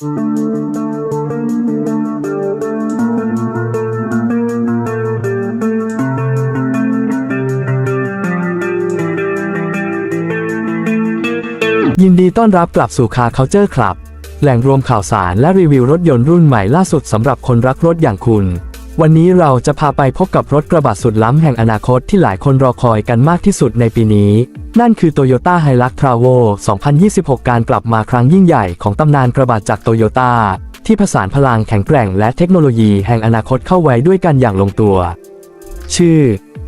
ยินดีต้อนรับกลับสู่คาเคาเจอร์คลับ แหล่งรวมข่าวสารและรีวิวรถยนต์รุ่นใหม่ล่าสุดสำหรับคนรักรถอย่างคุณ วันนี้เราจะพาไปพบกับรถกระบะสุดล้ำแห่งอนาคตที่หลายคนรอคอยกันมากที่สุดในปีนี้ นั่นคือ Toyota Hilux Travo 2026 การกลับมาครั้งยิ่งใหญ่ของตำนานกระบะจากโตโยต้าที่ผสานพลังแข็งแกร่งและเทคโนโลยีแห่งอนาคตเข้าไว้ด้วยกันอย่างลงตัว ชื่อ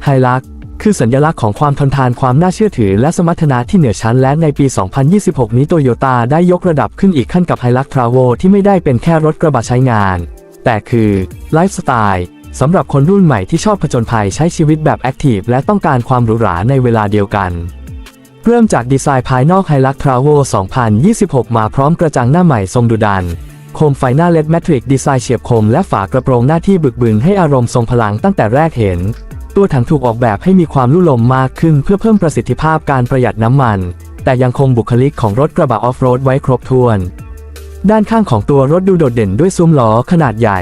ไฮลักคือสัญลักษณ์ของความทนทานความน่าเชื่อถือและสมรรถนะที่เหนือชั้นและในปี 2026 นี้โตโยต้าได้ยกระดับขึ้นอีกขั้นกับไฮลักทราโวที่ไม่ได้เป็นแค่รถกระบะใช้งาน แต่คือไลฟ์สไตล์สำหรับคนรุ่นใหม่ที่ชอบผจญภัยใช้ชีวิตแบบแอคทีฟและต้องการความหรูหราในเวลาเดียวกัน เริ่มจากดีไซน์ภายนอกไฮลักทราโว2026 มาพร้อมกระจังหน้าใหม่ทรงดุดัน โคมไฟหน้าเลดแมทริกดีไซน์เฉียบคมและฝากระโปรงหน้าที่บึกบึนให้อารมณ์ทรงพลังตั้งแต่แรกเห็น ตัวถังถูกออกแบบให้มีความลุ่ลมมากขึ้นเพื่อเพิ่มประสิทธิภาพการประหยัดน้ำมัน แต่ยังคงบุคลิกของรถกระบะออฟโรดไว้ครบถ้วน ด้านข้างของตัวรถดูโดดเด่นด้วยซุ้มล้อขนาดใหญ่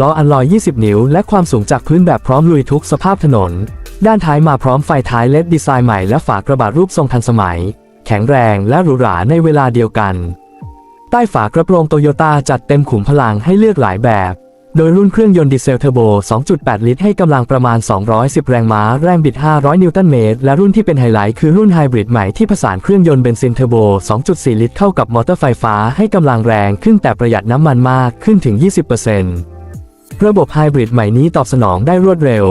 ล้ออัลลอย 20 นิ้ว และความสูงจากพื้นแบบพร้อมลุยทุกสภาพถนน ด้านท้ายมาพร้อมไฟท้ายเลดดีไซน์ใหม่และฝากระบะรูปทรงทันสมัย แข็งแรงและหรูหราในเวลาเดียวกัน ใต้ฝากระโปรงโตโยต้าจัดเต็มขุมพลังให้เลือกหลายแบบ โดยรุ่นเครื่องยนต์ดีเซลเทอร์โบ 2.8 ลิตรให้กำลังประมาณ 210 แรงม้า แรงบิด 500 นิวตันเมตร และรุ่นที่เป็นไฮไลท์คือรุ่นไฮบริดใหม่ที่ผสานเครื่องยนต์เบนซินเทอร์โบ 2.4 ลิตรเข้ากับมอเตอร์ไฟฟ้าให้กำลังแรงขึ้นแต่ประหยัดน้ำมันมากขึ้นถึง 20%ระบบไฮบริดใหม่นี้ตอบสนองได้รวดเร็ว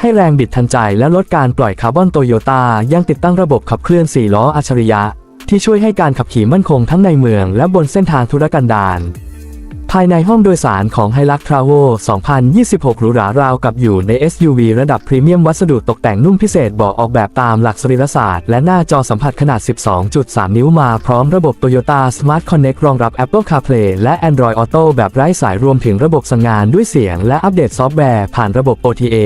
ให้แรงบิดทันใจและลดการปล่อยคาร์บอนโตโยต้ายังติดตั้งระบบขับเคลื่อน 4 ล้ออัจฉริยะ ที่ช่วยให้การขับขี่มั่นคงทั้งในเมือง และบนเส้นทางธุรกันดาร ภายในห้องโดยสารของ h i l u x Travel 2026 หรูหราราวกับอยู่ใน SUV ระดับพรีเมียมวัสดุตกแต่งนุ่มพิเศษเบอกออกแบบตามหลักสรีรศาสตร์ และหน้าจอสัมผัสขนาด 12.3 นิ้วมาพร้อมระบบ Toyota Smart Connect รองรับ Apple CarPlay และ Android Auto แบบไร้สายรวมถึงระบบสั่งงานด้วยเสียง และอัปเดตซอฟต์แวร์ผ่านระบบ OTA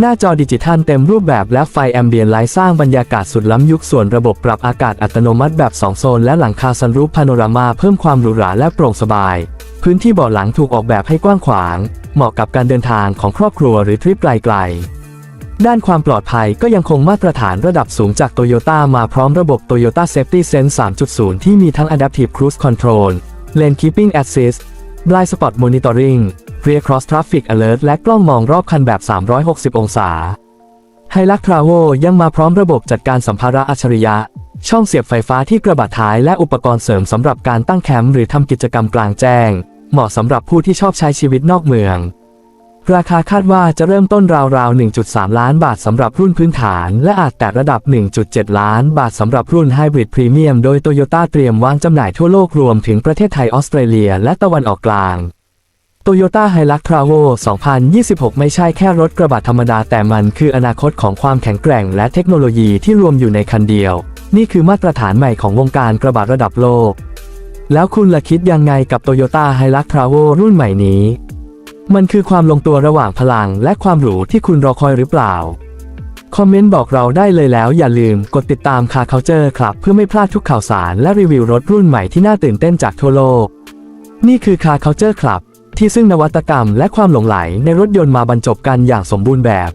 หน้าจอดิจิทัลเต็มรูปแบบและไฟแอมเบียนไลท์สร้างบรรยากาศสุดล้ำยุคส่วนระบบปรับอากาศอัตโนมัติแบบ 2 โซน และหลังคาซันรูฟพาโนรามาเพิ่มความหรูหราและโปร่งสบาย พื้นที่เบาะหลังถูกออกแบบให้กว้างขวาง เหมาะกับการเดินทางของครอบครัวหรือทริปไกลๆ ด้านความปลอดภัยก็ยังคงมาตรฐานระดับสูงจากโตโยต้ามาพร้อมระบบ Toyota Safety Sense 3.0 ที่มีทั้ง Adaptive Cruise Control Lane Keeping Assist Blind Spot Monitoring Rear Cross Traffic Alert และกล้องมองรอบคันแบบ 360 องศา h i l u x Travel ยังมาพร้อมระบบจัดการสัมภาระอัจฉริยะ ช่องเสียบไฟฟ้าที่กระบะท้ายและอุปกรณ์เสริมสำหรับการตั้งแคมป์หรือทำกิจกรรมกลางแจ้ง เหมาะสำหรับผู้ที่ชอบใช้ชีวิตนอกเมือง ราคาคาดว่าจะเริ่มต้นราวๆ 1.3 ล้านบาทสำหรับรุ่นพื้นฐาน และอาจแตะระดับ 1.7 ล้านบาทสำหรับรุ่นไฮบริดพรีเมียมโดยโตโยต้าเตรียมวางจำหน่ายทั่วโลกรวมถึงประเทศไทยออสเตรเลีย และตะวันออกกลาง Toyota Hilux Travo 2026 ไม่ใช่แค่รถกระบะธรรมดาแต่มันคืออนาคตของความแข็งแกร่งและเทคโนโลยีที่รวมอยู่ในคันเดียว นี่คือมาตรฐานใหม่ของวงการกระบะระดับโลก แล้วคุณล่ะคิดยังไงกับ Toyota Hilux Travo รุ่นใหม่นี้ มันคือความลงตัวระหว่างพลังและความหรูที่คุณรอคอยหรือเปล่า คอมเมนต์บอกเราได้เลยแล้วอย่าลืมกดติดตามคาเคาเจอร์ครับเพื่อไม่พลาดทุกข่าวสารและรีวิวรถรุ่นใหม่ที่น่าตื่นเต้นจากทั่วโลก นี่คือคาเคาเจอร์ครับ ที่ซึ่งนวัตกรรมและความหลงไหลในรถยนต์มาบรรจบกันอย่างสมบูรณ์แบบ